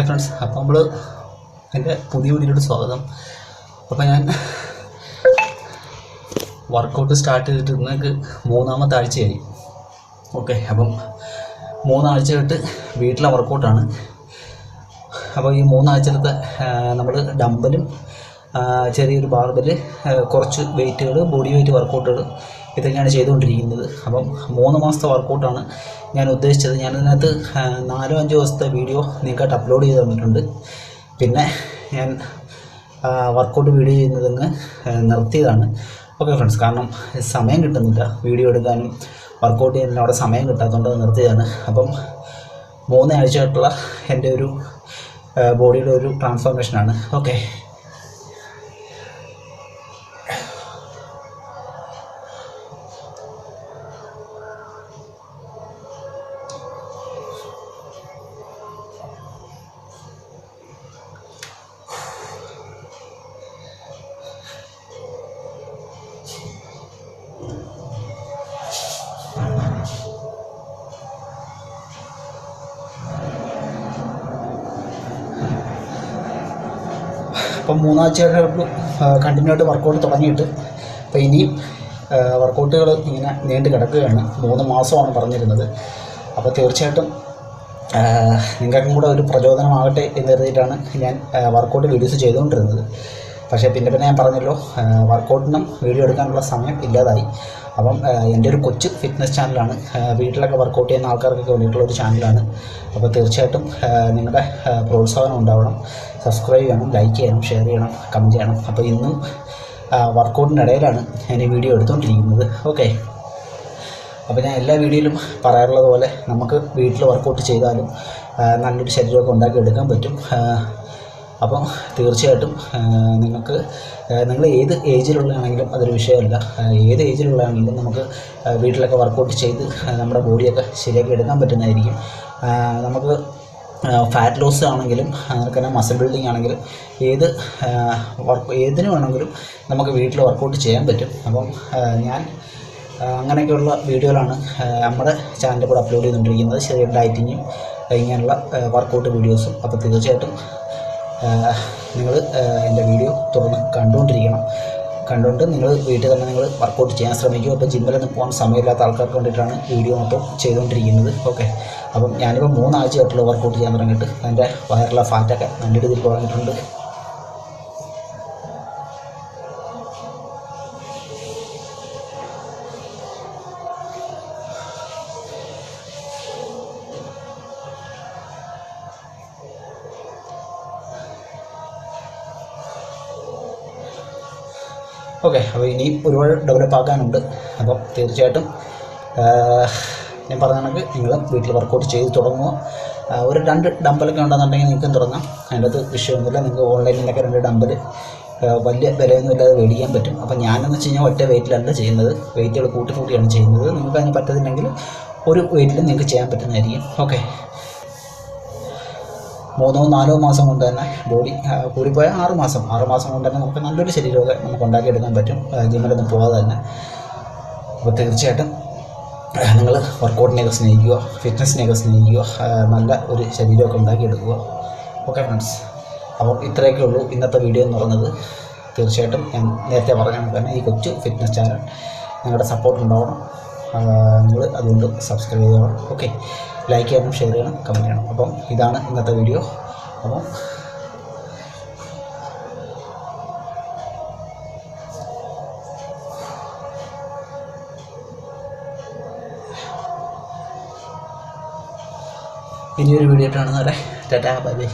Hi friends. അപ്പോൾ നമ്മൾ എന്റെ പുതിയ വീഡിയോയുടെ സ്വാഗതം. അപ്പോൾ ഞാൻ വർക്കൗട്ട് സ്റ്റാർട്ട് ചെയ്തിട്ട് നിങ്ങൾക്ക് മൂന്നാമത്തെ ആഴ്ചയായി. ഓക്കെ അപ്പം മൂന്നാഴ്ച തൊട്ട് വീട്ടിലെ വർക്കൗട്ടാണ് അപ്പോൾ ഈ മൂന്നാഴ്ചത്തെ നമ്മൾ ഡമ്പലും ചെറിയൊരു ബാർബിൽ കുറച്ച് വെയിറ്റുകൾ ബോഡി വെയിറ്റ് വർക്കൗട്ടുകൾ ഇതൊക്കെയാണ് ചെയ്തുകൊണ്ടിരിക്കുന്നത്. അപ്പം മൂന്ന് മാസത്തെ വർക്കൗട്ടാണ് ഞാൻ ഉദ്ദേശിച്ചത്. ഞാനതിനകത്ത് നാലോ അഞ്ചോ ദിവസത്തെ വീഡിയോ നിങ്ങൾക്കായിട്ട് അപ്ലോഡ് ചെയ്ത് തന്നിട്ടുണ്ട്. പിന്നെ ഞാൻ വർക്കൗട്ട് വീഡിയോ ചെയ്യുന്നതങ്ങ് നിർത്തിയതാണ്. ഓക്കെ ഫ്രണ്ട്സ് കാരണം സമയം കിട്ടുന്നില്ല. വീഡിയോ എടുക്കാനും വർക്കൗട്ട് ചെയ്യാനും അവിടെ സമയം കിട്ടാത്തതുകൊണ്ട് നിർത്തിയതാണ്. അപ്പം മൂന്നാഴ്ചയായിട്ടുള്ള എന്റെ ഒരു ബോഡിയുടെ ഒരു ട്രാൻസ്ഫോർമേഷനാണ് ഓക്കെ അപ്പം മൂന്നാഴ്ചയായിട്ട് കണ്ടിന്യൂ ആയിട്ട് വർക്കൗട്ട് തുടങ്ങിയിട്ട്. അപ്പോൾ ഇനിയും വർക്കൗട്ടുകൾ ഇങ്ങനെ നീണ്ടു കിടക്കുകയാണ്. മൂന്ന് മാസമാണ് പറഞ്ഞിരുന്നത്. അപ്പോൾ തീർച്ചയായിട്ടും നിങ്ങൾക്കും കൂടെ ഒരു പ്രചോദനമാകട്ടെ എന്ന് കരുതിയിട്ടാണ് ഞാൻ വർക്കൗട്ട് വീഡിയോസ് ചെയ്തുകൊണ്ടിരുന്നത്. പക്ഷേ പിന്നെ പിന്നെ ഞാൻ പറഞ്ഞല്ലോ വർക്കൗട്ടിനും വീഡിയോ എടുക്കാനുള്ള സമയം ഇല്ലാതായി. അപ്പം എന്റെ ഒരു കൊച്ചു ഫിറ്റ്നസ് ചാനലാണ് വീട്ടിലൊക്കെ വർക്കൗട്ട് ചെയ്യുന്ന ആൾക്കാർക്കൊക്കെ വേണ്ടിയിട്ടുള്ള ഒരു ചാനലാണ് അപ്പോൾ തീർച്ചയായിട്ടും നിങ്ങളുടെ പ്രോത്സാഹനം ഉണ്ടാവണം. സബ്സ്ക്രൈബ് ചെയ്യണം ലൈക്ക് ചെയ്യണം ഷെയർ ചെയ്യണം കമന്റ് ചെയ്യണം. അപ്പോൾ ഇന്നും വർക്കൗട്ടിനിടയിലാണ് ഞാൻ ഈ വീഡിയോ എടുത്തുകൊണ്ടിരിക്കുന്നത് ഓക്കെ അപ്പോൾ ഞാൻ എല്ലാ വീഡിയോയിലും പറയാറുള്ളത് പോലെ നമുക്ക് വീട്ടിൽ വർക്കൗട്ട് ചെയ്താലും നല്ലൊരു ശരീരമൊക്കെ ഉണ്ടാക്കി എടുക്കാൻ പറ്റും. അപ്പം തീർച്ചയായിട്ടും നിങ്ങൾക്ക് നിങ്ങൾ ഏത് ഏജിലുള്ളതാണെങ്കിലും അതൊരു വിഷയമല്ല. ഏത് ഏജിലുള്ളതാണെങ്കിലും നമുക്ക് വീട്ടിലൊക്കെ വർക്കൗട്ട് ചെയ്ത് നമ്മുടെ ബോഡിയൊക്കെ ശരിയാക്കി എടുക്കാൻ പറ്റുന്നതായിരിക്കും. നമുക്ക് ഫാറ്റ് ലോസ് ആണെങ്കിലും അതുപോലെ തന്നെ മസിൽ ബിൽഡിംഗ് ആണെങ്കിലും ഏത് വർക്ക് ഏതിന് വേണമെങ്കിലും നമുക്ക് വീട്ടിൽ വർക്കൗട്ട് ചെയ്യാൻ പറ്റും. അപ്പം ഞാൻ അങ്ങനെയൊക്കെയുള്ള വീഡിയോകളാണ് നമ്മുടെ ചാനലിൽ കൂടെ അപ്ലോഡ് ചെയ്തുകൊണ്ടിരിക്കുന്നത്. ചെറിയ ഡയറ്റിങ്ങും ഇങ്ങനെയുള്ള വർക്കൗട്ട് വീഡിയോസും അപ്പോൾ തീർച്ചയായിട്ടും നിങ്ങൾ എന്റെ വീഡിയോ തുറന്ന് കണ്ടുകൊണ്ടിരിക്കണം. കണ്ടുകൊണ്ട് നിങ്ങൾ വീട്ടിൽ തന്നെ നിങ്ങൾ വർക്കൗട്ട് ചെയ്യാൻ ശ്രമിക്കുക ഇപ്പോൾ ജിമ്മിലൊന്നും പോകാൻ സമയമില്ലാത്ത ആൾക്കാർക്ക് വേണ്ടിയിട്ടാണ് വീഡിയോ മൊത്തം ചെയ്തുകൊണ്ടിരിക്കുന്നത്. ഓക്കെ അപ്പം ഞാനിപ്പോൾ മൂന്നാഴ്ചയായിട്ടുള്ള വർക്കൗട്ട് ചെയ്യാൻ തുടങ്ങിയിട്ട് എന്റെ വയറിലെ ഫാറ്റൊക്കെ നല്ല രീതിയിൽ കുറഞ്ഞിട്ടുണ്ട്. ഓക്കെ അപ്പോൾ ഇനിയും ഒരുപാട് ഡെവലപ്പ് ആക്കാനുണ്ട്. അപ്പം തീർച്ചയായിട്ടും ഞാൻ പറഞ്ഞ കണക്ക് നിങ്ങൾ വീട്ടിൽ വർക്കൗട്ട് ചെയ്ത് തുടങ്ങുക. ഒരു രണ്ട് ഡമ്പലൊക്കെ ഉണ്ടെന്നുണ്ടെങ്കിൽ നിങ്ങൾക്കും തുടങ്ങാം? അതിന്റെ അകത്ത് വിഷയമൊന്നുമില്ല. നിങ്ങൾക്ക് ഓൺലൈനിലൊക്കെ രണ്ട് ഡമ്പൽ വലിയ വിലയൊന്നും ഇല്ലാതെ മേടിക്കാൻ പറ്റും. അപ്പോൾ ഞാനെന്ന് വെച്ച് കഴിഞ്ഞാൽ ഒറ്റ വെയിറ്റിലല്ല ചെയ്യുന്നത്. വെയിറ്റുകൾ കൂട്ടി കൂട്ടിയാണ് ചെയ്യുന്നത്. നിങ്ങൾക്ക് അതിന് പറ്റത്തില്ലെങ്കിൽ ഒരു വെയിറ്റിലും നിങ്ങൾക്ക് ചെയ്യാൻ പറ്റുന്നതായിരിക്കും. ഓക്കെ മൂന്നോ നാലോ മാസം കൊണ്ട് തന്നെ ബോഡി കൂടിപ്പോയാൽ ആറ് മാസം. ആറ് മാസം കൊണ്ട് തന്നെ നമുക്ക് നല്ലൊരു ശരീരമൊക്കെ നമുക്ക് ഉണ്ടാക്കിയെടുക്കാൻ പറ്റും. ജിമ്മിലൊന്നും പോകാതെ തന്നെ. അപ്പോൾ തീർച്ചയായിട്ടും നിങ്ങൾ വർക്കൗട്ടിനെയൊക്കെ സ്നേഹിക്കുക ഫിറ്റ്നസ്സിനെയൊക്കെ സ്നേഹിക്കുക നല്ല ഒരു ശരീരമൊക്കെ ഉണ്ടാക്കിയെടുക്കുക. ഓക്കെ ഫ്രണ്ട്സ് അപ്പം ഇത്രയൊക്കെ ഉള്ളൂ ഇന്നത്തെ വീഡിയോ എന്ന് പറയുന്നത് തീർച്ചയായിട്ടും ഞാൻ നേരത്തെ പറഞ്ഞ തന്നെ ഈ കൊച്ചു ഫിറ്റ്നസ് ചാനൽ നിങ്ങളുടെ സപ്പോർട്ട് ഉണ്ടാവണം. നിങ്ങൾ അതുകൊണ്ട് സബ്സ്ക്രൈബ് ചെയ്യണം ഓക്കെ ലൈക്ക് ചെയ്യണം ഷെയർ ചെയ്യണം കമന്റ് ചെയ്യണം. അപ്പം ഇതാണ് ഇന്നത്തെ വീഡിയോ അപ്പം ഇനിയൊരു വീഡിയോ കാണുന്നവരെ ടാറ്റാ ബൈ ബൈ